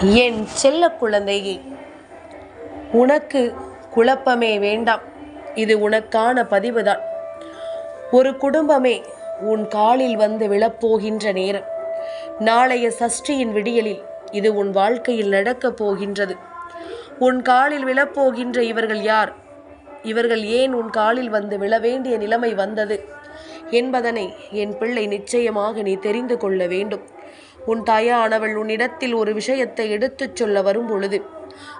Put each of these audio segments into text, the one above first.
என் செல்ல குழந்தையே உனக்கு குழப்பமே வேண்டாம். இது உனக்கான பதிவுதான். ஒரு குடும்பமே உன் காலில் வந்து விழப்போகின்ற நேரம். நாளைய சஷ்டியின் விடியலில் இது உன் வாழ்க்கையில் நடக்கப் போகின்றது. உன் காலில் விழப்போகின்ற இவர்கள் யார்? இவர்கள் ஏன் உன் காலில் வந்து விழ வேண்டிய நிலைமை வந்தது? என்பதனை என் பிள்ளை நிச்சயமாக நீ தெரிந்து கொள்ள வேண்டும். உன் தாயானவள் உன்னிடத்தில் ஒரு விஷயத்தை எடுத்துச் சொல்ல வரும் பொழுது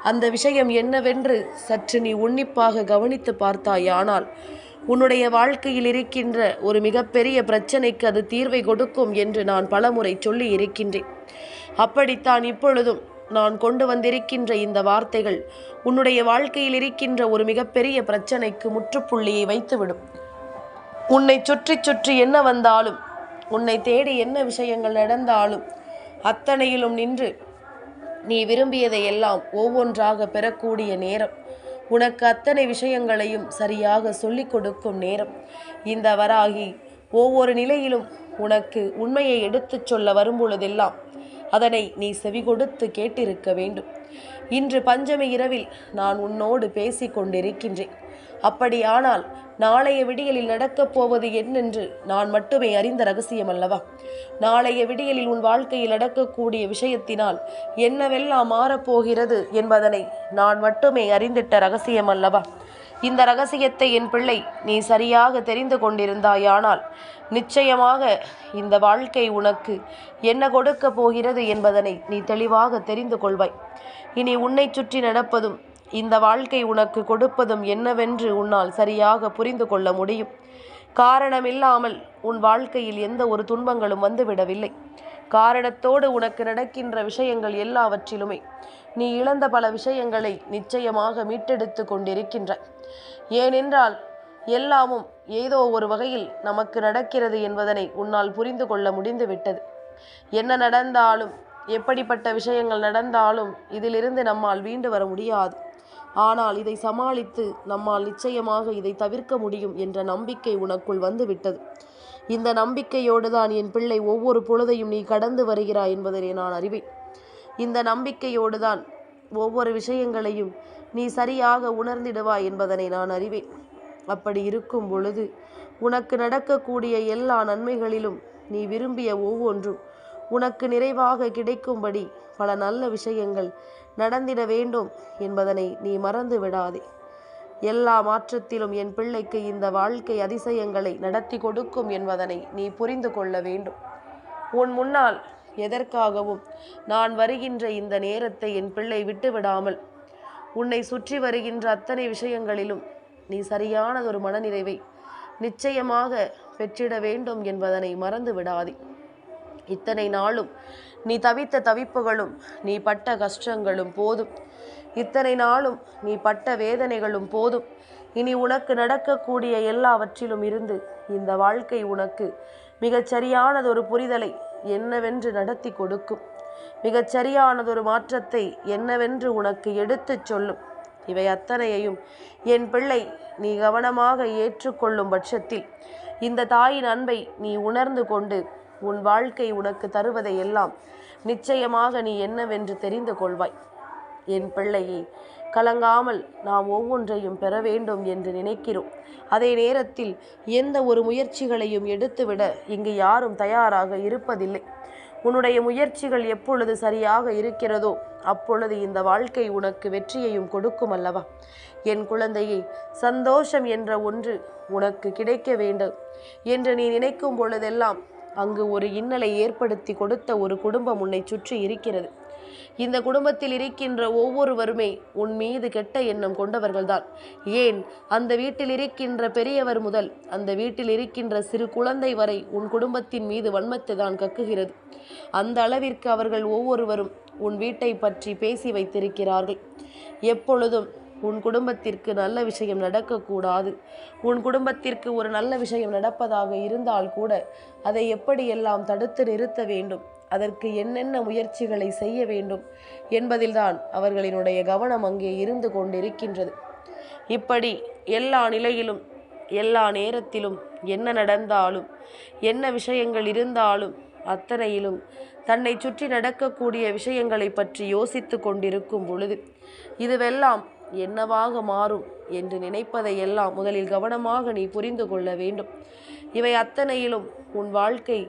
அந்த விஷயம் என்னவென்று சற்று நீ உன்னிப்பாக கவனித்து பார்த்தாயானால் உன்னுடைய வாழ்க்கையில் இருக்கின்ற ஒரு மிகப்பெரிய பிரச்சனைக்கு அது தீர்வை கொடுக்கும் என்று நான் பலமுறை சொல்லி இருக்கின்றேன். அப்படித்தான் இப்பொழுதும் நான் கொண்டு வந்திருக்கின்ற இந்த வார்த்தைகள் உன்னுடைய வாழ்க்கையில் இருக்கின்ற ஒரு மிகப்பெரிய பிரச்சனைக்கு முற்றுப்புள்ளியை வைத்துவிடும். உன்னை சுற்றி சுற்றி என்ன வந்தாலும் உன்னை தேடி என்ன விஷயங்கள் நடந்தாலும் அத்தனையிலும் நின்று நீ விரும்பியதை எல்லாம் ஒவ்வொன்றாக பெறக்கூடிய நேரம். உனக்கு அத்தனை விஷயங்களையும் சரியாக சொல்லிக் கொடுக்கும் நேரம். இந்த வராகி ஒவ்வொரு நிலையிலும் உனக்கு உண்மையை எடுத்துச் சொல்ல வரும்பொழுதெல்லாம் அதனை நீ செவி கொடுத்து கேட்டிருக்க வேண்டும். இன்று பஞ்சமி இரவில் நான் உன்னோடு பேசிக் கொண்டிருக்கின்றேன். அப்படியானால் நாளைய விடியலில் நடக்கப் போவது என்னென்று நான் மட்டுமே அறிந்த ரகசியம் அல்லவா? நாளைய விடியலில் உன் வாழ்க்கையில் நடக்கக்கூடிய விஷயத்தினால் என்னவெல்லாம் மாறப்போகிறது என்பதனை நான் மட்டுமே அறிந்திட்ட ரகசியம் அல்லவா? இந்த ரகசியத்தை என் பிள்ளை நீ சரியாக தெரிந்து கொண்டிருந்தாயானால் நிச்சயமாக இந்த வாழ்க்கை உனக்கு என்ன கொடுக்க போகிறது என்பதனை நீ தெளிவாக தெரிந்து கொள்வாய். இனி உன்னை சுற்றி நடப்பதும் இந்த வாழ்க்கை உனக்கு கொடுப்பதும் என்னவென்று உன்னால் சரியாக புரிந்து கொள்ள முடியும். காரணமில்லாமல் உன் வாழ்க்கையில் எந்த ஒரு துன்பங்களும் வந்துவிடவில்லை. காரணத்தோடு உனக்கு நடக்கின்ற விஷயங்கள் எல்லாவற்றிலுமே நீ இழந்த பல விஷயங்களை நிச்சயமாக மீட்டெடுத்து கொண்டிருக்கின்றாய் ஏனென்றால் எல்லாமும் ஏதோ ஒரு வகையில் நமக்கு நடக்கிறது என்பதனை உன்னால் புரிந்து கொள்ள முடிந்துவிட்டது. என்ன நடந்தாலும் எப்படிப்பட்ட விஷயங்கள் நடந்தாலும் இதிலிருந்து நம்மால் மீண்டு வர முடியாது. ஆனால் இதை சமாளித்து நம்மால் நிச்சயமாக இதை தவிர்க்க முடியும் என்ற நம்பிக்கை உனக்குள் வந்துவிட்டது. இந்த நம்பிக்கையோடு தான் என் பிள்ளை ஒவ்வொரு பொழுதையும் நீ கடந்து வருகிறாய் என்பதனை நான் அறிவேன். இந்த நம்பிக்கையோடு தான் ஒவ்வொரு விஷயங்களையும் நீ சரியாக உணர்ந்திடுவாய் என்பதனை நான் அறிவேன். அப்படி இருக்கும் பொழுது உனக்கு நடக்கக்கூடிய எல்லா நன்மைகளிலும் நீ விரும்பிய ஒவ்வொன்றும் உனக்கு நிறைவாக கிடைக்கும்படி பல நல்ல விஷயங்கள் நடந்திட வேண்டும் என்பதனை நீ மறந்து விடாதே. எல்லா மாற்றத்திலும் என் பிள்ளைக்கு இந்த வாழ்க்கை அதிசயங்களை நடத்தி கொடுக்கும் என்பதனை நீ புரிந்து கொள்ள வேண்டும். உன் முன்னால் எதற்காகவும் நான் வருகின்ற இந்த நேரத்தை என் பிள்ளை விட்டுவிடாமல் உன்னை சுற்றி வருகின்ற அத்தனை விஷயங்களிலும் நீ சரியானதொரு மனநிறைவை நிச்சயமாக பெற்றிட வேண்டும் என்பதனை மறந்து விடாதே. இத்தனை நாளும். நீ தவித்த தவிப்புகளும் நீ பட்ட கஷ்டங்களும் போதும். இத்தனை நாளும் நீ பட்ட வேதனைகளும் போதும். இனி உனக்கு நடக்கக்கூடிய எல்லாவற்றிலும் இருந்து இந்த வாழ்க்கை உனக்கு மிகச் சரியானதொரு புரிதலை என்னவென்று நடத்தி கொடுக்கும். மிகச் சரியானதொரு மாற்றத்தை என்னவென்று உனக்கு எடுத்துச் சொல்லும். இவை அத்தனையையும் என் பிள்ளை நீ கவனமாக ஏற்றுக்கொள்ளும் பட்சத்தில் இந்த தாயின் அன்பை நீ உணர்ந்து கொண்டு உன் வாழ்க்கை உனக்கு தருவதை எல்லாம் நிச்சயமாக நீ என்னவென்று தெரிந்து கொள்வாய். என் பிள்ளையை கலங்காமல் நாம் ஒவ்வொன்றையும் பெற வேண்டும் என்று நினைக்கிறோம். அதே நேரத்தில் எந்த ஒரு முயற்சிகளையும் எடுத்துவிட இங்கு யாரும் தயாராக இருப்பதில்லை. உன்னுடைய முயற்சிகள் எப்பொழுது சரியாக இருக்கிறதோ அப்பொழுது இந்த வாழ்க்கை உனக்கு வெற்றியையும் கொடுக்கும் அல்லவா? என் குழந்தையை சந்தோஷம் என்ற ஒன்று உனக்கு கிடைக்க வேண்டும் என்று நீ நினைக்கும் பொழுதெல்லாம் அங்கு ஒரு இன்னலை ஏற்படுத்தி கொடுத்த ஒரு குடும்பம் உன்னை சுற்றி இருக்கிறது. இந்த குடும்பத்தில் இருக்கின்ற ஒவ்வொருவருமே உன் மீது கெட்ட எண்ணம் கொண்டவர்கள்தான். ஏன்? அந்த வீட்டில் இருக்கின்ற பெரியவர் முதல் அந்த வீட்டில் இருக்கின்ற சிறு குழந்தை வரை உன் குடும்பத்தின் மீது வன்மத்தை தான் கக்குகிறது. அந்த அளவிற்கு அவர்கள் ஒவ்வொருவரும் உன் வீட்டை பற்றி பேசி வைத்திருக்கிறார்கள். எப்பொழுதும் உன் குடும்பத்திற்கு நல்ல விஷயம் நடக்கக்கூடாது. உன் குடும்பத்திற்கு ஒரு நல்ல விஷயம் நடப்பதாக இருந்தால் கூட அதை எப்படியெல்லாம் தடுத்து நிறுத்த வேண்டும்? அதற்கு என்னென்ன முயற்சிகளை செய்ய வேண்டும் என்பதில்தான் அவர்களினுடைய கவனம் அங்கே இருந்து கொண்டிருக்கின்றது. இப்படி எல்லா நிலையிலும் எல்லா நேரத்திலும் என்ன நடந்தாலும் என்ன விஷயங்கள் இருந்தாலும் அத்தனையிலும் தன்னை சுற்றி நடக்கக்கூடிய விஷயங்களை பற்றி யோசித்து கொண்டிருக்கும் பொழுது இதுவெல்லாம் என்னவாக மாறும் என்று நினைப்பதையெல்லாம் முதலில் கவனமாக நீ புரிந்து கொள்ள வேண்டும். இவை அத்தனையிலும் உன் வாழ்க்கை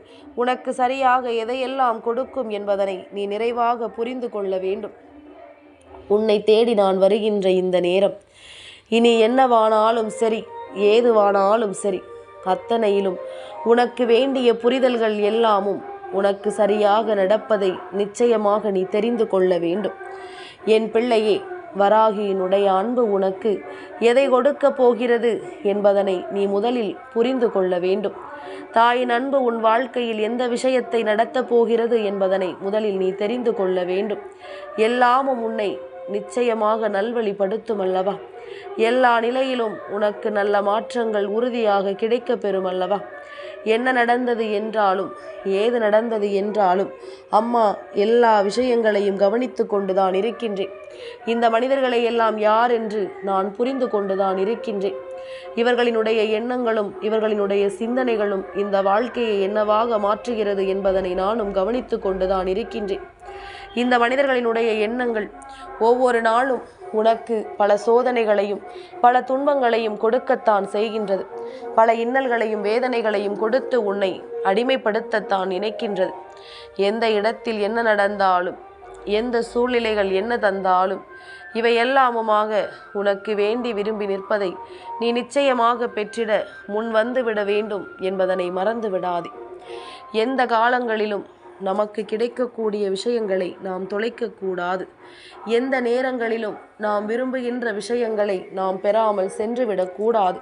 உனக்கு சரியாக எதையெல்லாம் கொடுக்கும் என்பதனை நீ நிறைவாக புரிந்து கொள்ள வேண்டும். உன்னை தேடி நான் வருகின்ற இந்த நேரம். இனி என்னவானாலும் சரி ஏதுவானாலும் சரி அத்தனையிலும் உனக்கு வேண்டிய புரிதல்கள் எல்லாமும் உனக்கு சரியாக நடப்பதை நிச்சயமாக நீ தெரிந்து கொள்ள வேண்டும். என் பிள்ளையே வராகியினுடைய அன்பு உனக்கு எதை கொடுக்கப் போகிறது என்பதனை நீ முதலில் புரிந்து கொள்ள வேண்டும். தாயின் அன்பு உன் வாழ்க்கையில் எந்த விஷயத்தை நடத்தப் போகிறது என்பதனை முதலில் நீ தெரிந்து கொள்ள வேண்டும். எல்லாமும் உன்னை நிச்சயமாக நல்வழிப்படுத்தும் அல்லவா? எல்லா நிலையிலும் உனக்கு நல்ல மாற்றங்கள் உறுதியாக கிடைக்கப் பெறும் அல்லவா? என்ன நடந்தது என்றாலும் ஏது நடந்தது என்றாலும் அம்மா எல்லா விஷயங்களையும் கவனித்து கொண்டுதான் இருக்கின்றேன். இந்த மனிதர்களை எல்லாம் யார் என்று நான் புரிந்து கொண்டுதான் இருக்கின்றேன். இவர்களினுடைய எண்ணங்களும் இவர்களினுடைய சிந்தனைகளும் இந்த வாழ்க்கையை என்னவாக மாற்றுகிறது என்பதனை நானும் கவனித்து கொண்டுதான் இருக்கின்றேன். இந்த மனிதர்களினுடைய எண்ணங்கள் ஒவ்வொரு நாளும் உனக்கு பல சோதனைகளையும் பல துன்பங்களையும் கொடுக்கத்தான் செய்கின்றது. பல இன்னல்களையும் வேதனைகளையும் கொடுத்து உன்னை அடிமைப்படுத்தத்தான் நினைக்கின்றது. எந்த இடத்தில் என்ன நடந்தாலும் எந்த சூழ்நிலைகள் என்ன தந்தாலும் இவை எல்லாமுமாக உனக்கு வேண்டி விரும்பி நிற்பதை நீ நிச்சயமாக பெற்றிட முன் வந்து விட வேண்டும் என்பதனை மறந்து விடாதே எந்த காலங்களிலும் நமக்கு கிடைக்கக்கூடிய விஷயங்களை நாம் தொலைக்கக்கூடாது. எந்த நேரங்களிலும் நாம் விரும்புகின்ற விஷயங்களை நாம் பெறாமல் சென்றுவிடக்கூடாது.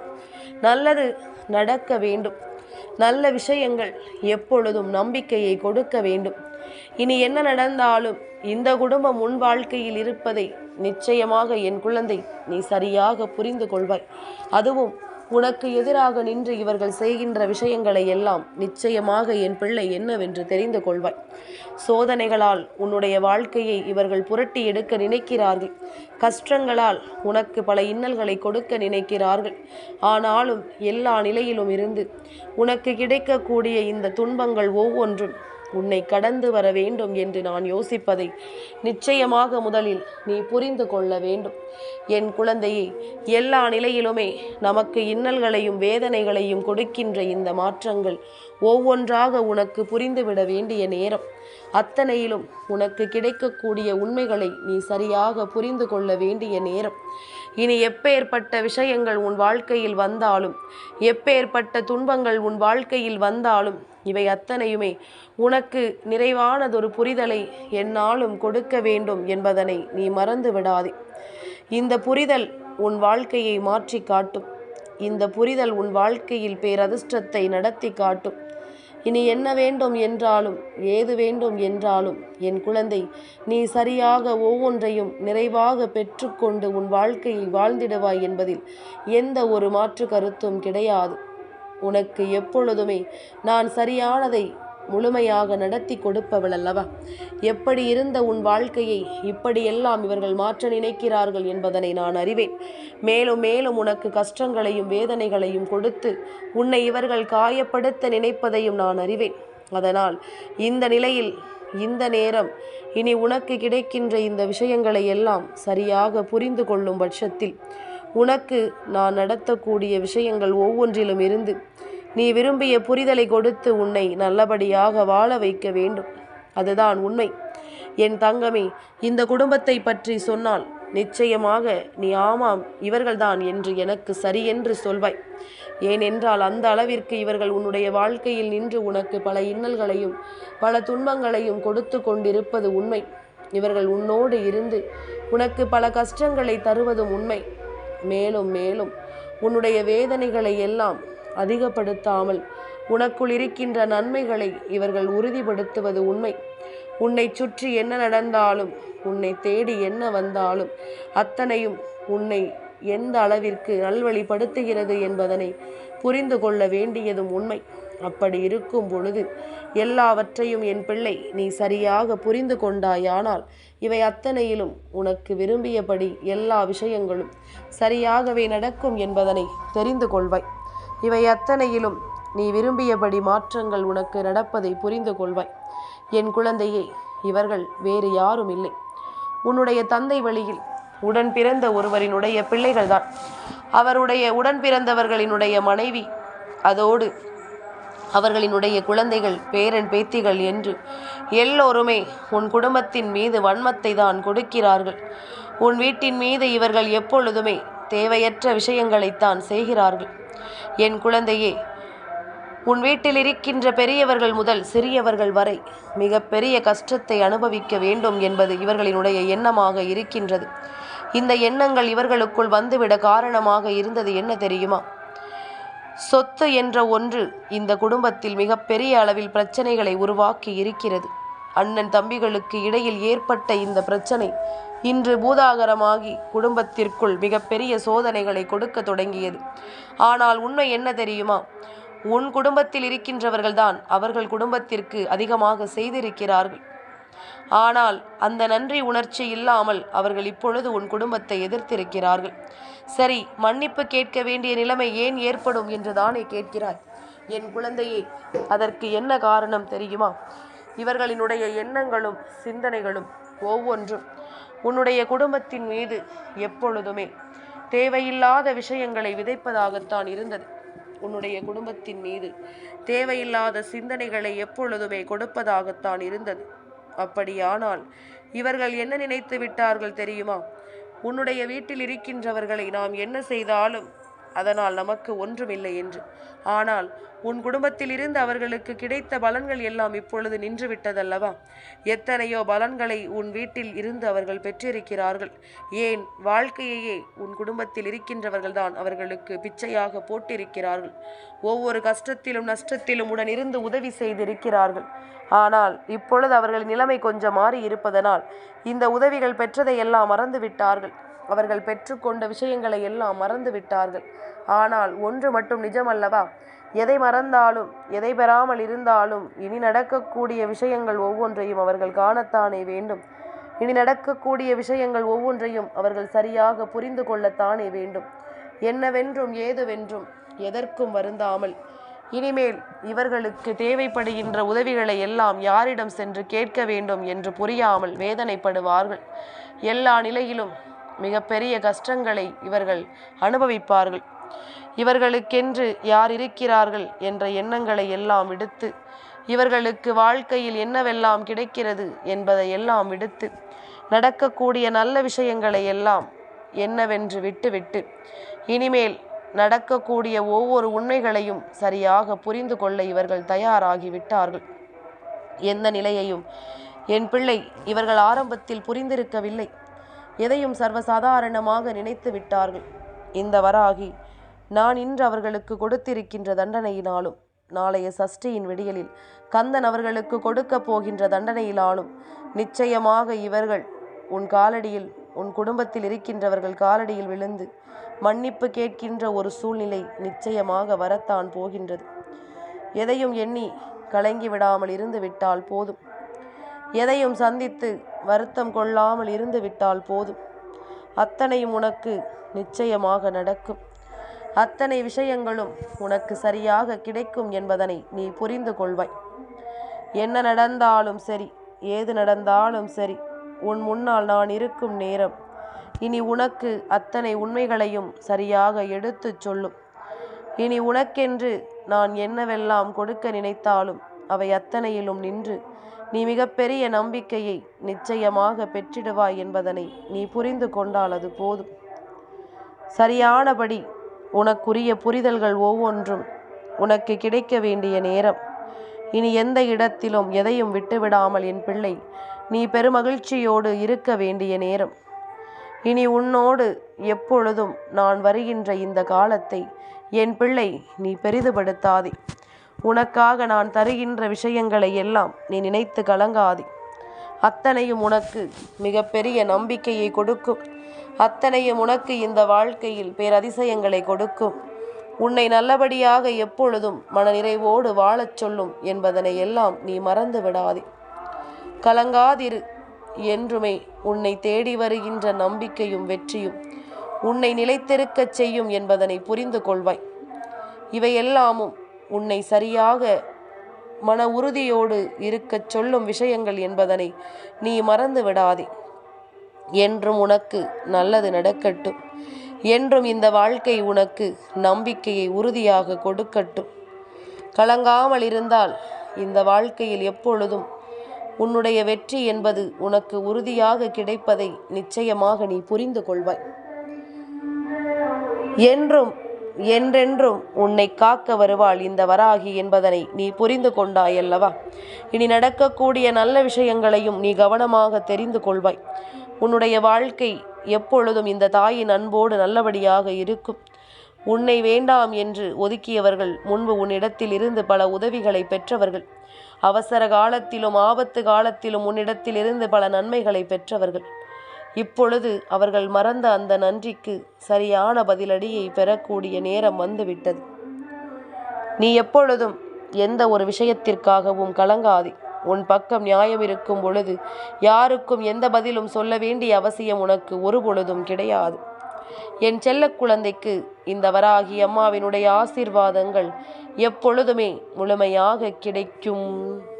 நல்லது நடக்க வேண்டும். நல்ல விஷயங்கள் எப்பொழுதும் நம்பிக்கையை கொடுக்க வேண்டும். இனி என்ன நடந்தாலும் இந்த குடும்பம் உன் வாழ்க்கையில் இருப்பதை நிச்சயமாக என் குழந்தை நீ சரியாக புரிந்து கொள்வாய் அதுவும் உனக்கு எதிராக நின்று இவர்கள் செய்கின்ற விஷயங்களை எல்லாம் நிச்சயமாக என் பிள்ளை என்னவென்று தெரிந்து கொள்வாய். சோதனைகளால் உன்னுடைய வாழ்க்கையை இவர்கள் புரட்டி எடுக்க நினைக்கிறார்கள். கஷ்டங்களால் உனக்கு பல இன்னல்களை கொடுக்க நினைக்கிறார்கள். ஆனாலும் எல்லா நிலையிலும் இருந்து உனக்கு கிடைக்கக்கூடிய இந்த துன்பங்கள் ஒவ்வொன்றும் உன்னை கடந்து வர வேண்டும் என்று நான் யோசிப்பதை நிச்சயமாக முதலில் நீ புரிந்து கொள்ள வேண்டும். என் குழந்தையை எல்லா நிலையிலுமே நமக்கு இன்னல்களையும் வேதனைகளையும் கொடுக்கின்ற இந்த மாற்றங்கள் ஒவ்வொன்றாக உனக்கு புரிந்துவிட வேண்டிய நேரம். அத்தனையிலும் உனக்கு கிடைக்கக்கூடிய உண்மைகளை நீ சரியாக புரிந்து கொள்ள வேண்டிய நேரம். இனி எப்பேற்பட்ட விஷயங்கள் உன் வாழ்க்கையில் வந்தாலும் எப்பேற்பட்ட துன்பங்கள் உன் வாழ்க்கையில் வந்தாலும் இவை அத்தனையுமே உனக்கு நிறைவானதொரு புரிதலை என்னாலும் கொடுக்க வேண்டும் என்பதனை நீ மறந்து விடாதே. இந்த புரிதல் உன் வாழ்க்கையை மாற்றி காட்டும். இந்த புரிதல் உன் வாழ்க்கையில் பேரதிர்ஷ்டத்தை நடத்தி காட்டும். இனி என்ன வேண்டும் என்றாலும் ஏது வேண்டும் என்றாலும் என் குழந்தை நீ சரியாக ஒவ்வொன்றையும் நிறைவாக பெற்றுக்கொண்டு உன் வாழ்க்கையை வாழ்ந்திடுவாய் என்பதில் எந்த ஒரு மாற்று கருத்தும் கிடையாது. உனக்கு எப்பொழுதுமே நான் சரியானதை முழுமையாக நடத்தி கொடுப்பவள் அல்லவா எப்படி இருந்த உன் வாழ்க்கையை இப்படியெல்லாம் இவர்கள் மாற்ற நினைக்கிறார்கள் என்பதனை நான் அறிவேன். மேலும் மேலும் உனக்கு கஷ்டங்களையும் வேதனைகளையும் கொடுத்து உன்னை இவர்கள் காயப்படுத்த நினைப்பதையும் நான் அறிவேன். அதனால் இந்த நிலையில் இந்த நேரம் இனி உனக்கு கிடைக்கின்ற இந்த விஷயங்களை எல்லாம் சரியாக புரிந்து கொள்ளும் பட்சத்தில் உனக்கு நான் நடத்தக்கூடிய விஷயங்கள் ஒவ்வொன்றிலும் இருந்து நீ விரும்பிய புரிதலை கொடுத்து உன்னை நல்லபடியாக வாழ வைக்க வேண்டும். அதுதான் உண்மை. என் தங்கமே இந்த குடும்பத்தை பற்றி சொன்னால் நிச்சயமாக நீ ஆமாம் இவர்கள்தான் என்று எனக்கு சரியென்று சொல்வாய். ஏனென்றால் அந்த அளவிற்கு இவர்கள் உன்னுடைய வாழ்க்கையில் நின்று உனக்கு பல இன்னல்களையும் பல துன்பங்களையும் கொடுத்து கொண்டிருப்பது உண்மை. இவர்கள் உன்னோடு இருந்து உனக்கு பல கஷ்டங்களை தருவதும் உண்மை. மேலும் மேலும் உன்னுடைய வேதனைகளை எல்லாம் அதிகப்படுத்தாமல் உனக்குள் இருக்கின்ற நன்மைகளை இவர்கள் உறுதிப்படுத்துவது உண்மை. உன்னை சுற்றி என்ன நடந்தாலும் உன்னை தேடி என்ன வந்தாலும் அத்தனையும் உன்னை எந்த அளவிற்கு நல்வழிப்படுத்துகிறது என்பதனை புரிந்து கொள்ள வேண்டியதும் உண்மை. அப்படி இருக்கும் பொழுது எல்லாவற்றையும் என் பிள்ளை நீ சரியாக புரிந்து கொண்டாயானால் இவை அத்தனையிலும் உனக்கு விரும்பியபடி எல்லா விஷயங்களும் சரியாகவே நடக்கும் என்பதனை தெரிந்து கொள்வாய். இவை அத்தனையிலும் நீ விரும்பியபடி மாற்றங்கள் உனக்கு நடப்பதை புரிந்து கொள்வாய். என் குழந்தையே இவர்கள் வேறு யாரும் இல்லை. உன்னுடைய தந்தை வழியில் உடன் பிறந்த ஒருவரினுடைய பிள்ளைகள்தான். அவருடைய உடன் பிறந்தவர்களினுடைய மனைவி அதோடு அவர்களினுடைய குழந்தைகள் பேரன் பேத்திகள் என்று எல்லோருமே உன் குடும்பத்தின் மீது வன்மத்தை தான் கொடுக்கிறார்கள். உன் வீட்டின் மீது இவர்கள் எப்பொழுதுமே தேவையற்ற விஷயங்களைத்தான் செய்கிறார்கள். என் குழந்தையே உன் வீட்டில் இருக்கின்ற பெரியவர்கள் முதல் சிறியவர்கள் வரை மிக பெரிய கஷ்டத்தை அனுபவிக்க வேண்டும் என்பது இவர்களினுடைய எண்ணமாக இருக்கின்றது. இந்த எண்ணங்கள் இவர்களுக்குள் வந்துவிட காரணமாக இருந்தது என்ன தெரியுமா? சொத்து என்ற ஒன்று இந்த குடும்பத்தில் மிகப்பெரிய அளவில் பிரச்சனைகளை உருவாக்கி இருக்கிறது. அண்ணன் தம்பிகளுக்கு இடையில் ஏற்பட்ட இந்த பிரச்சனை இன்று பூதாகரமாகி குடும்பத்திற்குள் மிகப்பெரிய சோதனைகளை கொடுக்க தொடங்கியது. ஆனால் உண்மை என்ன தெரியுமா? உன் குடும்பத்தில் இருக்கின்றவர்கள்தான் அவர்கள் குடும்பத்திற்கு அதிகமாக செய்திருக்கிறார்கள். ஆனால் அந்த நன்றி உணர்ச்சி இல்லாமல் அவர்கள் இப்பொழுது உன் குடும்பத்தை எதிர்த்திருக்கிறார்கள். சரி மன்னிப்பு கேட்க வேண்டிய நிலைமை ஏன் ஏற்படும் என்று தானே கேட்கிறாய். என் குழந்தையே அதற்கு என்ன காரணம் தெரியுமா? இவர்களினுடைய எண்ணங்களும் சிந்தனைகளும் ஒவ்வொன்றும் உன்னுடைய குடும்பத்தின் மீது எப்பொழுதுமே தேவையில்லாத விஷயங்களை விதைப்பதாகத்தான் இருந்தது. உன்னுடைய குடும்பத்தின் மீது தேவையில்லாத சிந்தனைகளை எப்பொழுதுமே கொடுப்பதாகத்தான் இருந்தது. அப்படியானால் இவர்கள் என்ன நினைத்து விட்டார்கள் தெரியுமா? உன்னுடைய வீட்டில் இருக்கின்றவர்களை நாம் என்ன செய்தாலும் அதனால் நமக்கு ஒன்றுமில்லை என்று. ஆனால் உன் குடும்பத்தில் இருந்து அவர்களுக்கு கிடைத்த பலன்கள் எல்லாம் இப்பொழுது நின்று விட்டதல்லவா எத்தனையோ பலன்களை உன் வீட்டில் இருந்து அவர்கள் பெற்றிருக்கிறார்கள். ஏன்? வாழ்க்கையையே உன் குடும்பத்தில் இருக்கின்றவர்கள்தான் அவர்களுக்கு பிச்சையாக போட்டிருக்கிறார்கள். ஒவ்வொரு கஷ்டத்திலும் நஷ்டத்திலும் உடன் இருந்து உதவி செய்திருக்கிறார்கள். ஆனால் இப்பொழுது அவர்களின் நிலைமை கொஞ்சம் மாறி இருப்பதனால் இந்த உதவிகள் பெற்றதை எல்லாம் மறந்து விட்டார்கள் அவர்கள் பெற்றுக்கொண்ட விஷயங்களை எல்லாம் மறந்து விட்டார்கள் ஆனால் ஒன்று மட்டும் நிஜமல்லவா? எதை மறந்தாலும் எதை பெறாமல் இருந்தாலும் இனி நடக்கக்கூடிய விஷயங்கள் ஒவ்வொன்றையும் அவர்கள் காணத்தானே வேண்டும். இனி நடக்கக்கூடிய விஷயங்கள் ஒவ்வொன்றையும் அவர்கள் சரியாக புரிந்து கொள்ளத்தானே வேண்டும். என்னவென்றும் ஏதுவென்றும் எதற்கும் வருந்தாமல் இனிமேல் இவர்களுக்கு தேவைப்படுகின்ற உதவிகளை எல்லாம் யாரிடம் சென்று கேட்க வேண்டும் என்று புரியாமல் வேதனைப்படுவார்கள். எல்லா நிலையிலும் மிகப்பெரிய கஷ்டங்களை இவர்கள் அனுபவிப்பார்கள். இவர்களுக்கென்று யார் இருக்கிறார்கள் என்ற எண்ணங்களை எல்லாம் விடுத்து இவர்களுக்கு வாழ்க்கையில் என்னவெல்லாம் கிடைக்கிறது என்பதை எல்லாம் விடுத்து நடக்கக்கூடிய நல்ல விஷயங்களை எல்லாம் என்னவென்று விட்டுவிட்டு இனிமேல் நடக்கக்கூடிய ஒவ்வொரு உண்மைகளையும் சரியாக புரிந்து கொள்ள இவர்கள் தயாராகி விட்டார்கள். எந்த நிலையையும் என் பிள்ளை இவர்கள் ஆரம்பத்தில் புரிந்திருக்கவில்லை. எதையும் சர்வசாதாரணமாக நினைத்து விட்டார்கள். இந்த வராகி நான் இன்று அவர்களுக்கு கொடுத்திருக்கின்ற தண்டனையினாலும் நாளைய சஷ்டியின் விடியலில் கந்தன் அவர்களுக்கு கொடுக்கப் போகின்ற தண்டனையினாலும் நிச்சயமாக இவர்கள் உன் காலடியில் உன் குடும்பத்தில் இருக்கின்றவர்கள் காலடியில் விழுந்து மன்னிப்பு கேட்கின்ற ஒரு சூழ்நிலை நிச்சயமாக வரத்தான் போகின்றது. எதையும் எண்ணி கலங்கி விடாமல் இருந்து விட்டால் போதும். எதையும் சந்தித்து வருத்தம் கொள்ளாமல் இருந்து விட்டால் போதும். அத்தனையும் உனக்கு நிச்சயமாக நடக்கும். அத்தனை விஷயங்களும் உனக்கு சரியாக கிடைக்கும் என்பதனை நீ புரிந்து கொள்வாய். என்ன நடந்தாலும் சரி ஏது நடந்தாலும் சரி உன் முன்னால் நான் இருக்கும் நேரம் இனி உனக்கு அத்தனை உண்மைகளையும் சரியாக எடுத்துச் சொல்லும். இனி உனக்கென்று நான் என்னவெல்லாம் கொடுக்க நினைத்தாலும் அவை அத்தனையிலும் நின்று நீ மிகப்பெரிய நம்பிக்கையை நிச்சயமாக பெற்றிடுவாய் என்பதனை நீ புரிந்து கொண்டால் அது போதும். சரியானபடி உனக்குரிய புரிதல்கள் ஒவ்வொன்றும் உனக்கு கிடைக்க வேண்டிய நேரம். இனி எந்த இடத்திலும் எதையும் விட்டுவிடாமல் என் பிள்ளை நீ பெருமகிழ்ச்சியோடு இருக்க வேண்டிய நேரம். இனி உன்னோடு எப்பொழுதும் நான் வருகின்ற இந்த காலத்தை என் பிள்ளை நீ பெரிதுபடுத்தாதே. உனக்காக நான் தருகின்ற விஷயங்களை எல்லாம் நீ நினைத்து கலங்காதே. அத்தனையும் உனக்கு மிகப்பெரிய நம்பிக்கையை கொடுக்கும். அத்தனையும் உனக்கு இந்த வாழ்க்கையில் பேரதிசயங்களை கொடுக்கும். உன்னை நல்லபடியாக எப்பொழுதும் மனநிறைவோடு வாழச் சொல்லும் என்பதனை எல்லாம் நீ மறந்து விடாதே. கலங்காதிரு. என்றுமே உன்னை தேடி வருகின்ற நம்பிக்கையும் வெற்றியும் உன்னை நிலைத்திருக்கச் செய்யும் என்பதனை புரிந்து கொள்வாய். இவையெல்லாமும் உன்னை சரியாக மன உறுதியோடு இருக்கச் சொல்லும் விஷயங்கள் என்பதனை நீ மறந்து விடாதே. என்றும் உனக்கு நல்லது நடக்கட்டும். என்றும் இந்த வாழ்க்கை உனக்கு நம்பிக்கையை உறுதியாக கொடுக்கட்டும். கலங்காமல் இருந்தால் இந்த வாழ்க்கையில் எப்பொழுதும் உன்னுடைய வெற்றி என்பது உனக்கு உறுதியாக கிடைப்பதை நிச்சயமாக நீ புரிந்து கொள்வாய். என்றும் என்றென்றும் உன்னை காக்க வருவாள் இந்த வராகி என்பதனை நீ புரிந்து கொண்டாயல்லவா? இனி நடக்கக்கூடிய நல்ல விஷயங்களையும் நீ கவனமாக தெரிந்து கொள்வாய். உன்னுடைய வாழ்க்கை எப்பொழுதும் இந்த தாயின் அன்போடு நல்லபடியாக இருக்கும். உன்னை வேண்டாம் என்று ஒதுக்கியவர்கள் முன்பு உன்னிடத்தில் இருந்து பல உதவிகளை பெற்றவர்கள். அவசர காலத்திலும் ஆபத்து காலத்திலும் உன்னிடத்தில் இருந்து பல நன்மைகளை பெற்றவர்கள். இப்பொழுது அவர்கள் மறந்த அந்த நன்றிக்கு சரியான பதிலடியை பெறக்கூடிய நேரம் வந்துவிட்டது. நீ எப்பொழுதும் எந்த ஒரு விஷயத்திற்காகவும் கலங்காதே. உன் பக்கம் நியாயம் இருக்கும் பொழுது யாருக்கும் எந்த பதிலும் சொல்ல வேண்டிய அவசியம் உனக்கு ஒரு பொழுதும் கிடையாது. என் செல்ல குழந்தைக்கு இந்த வராகி அம்மாவினுடைய ஆசீர்வாதங்கள் எப்பொழுதுமே முழுமையாக கிடைக்கும்.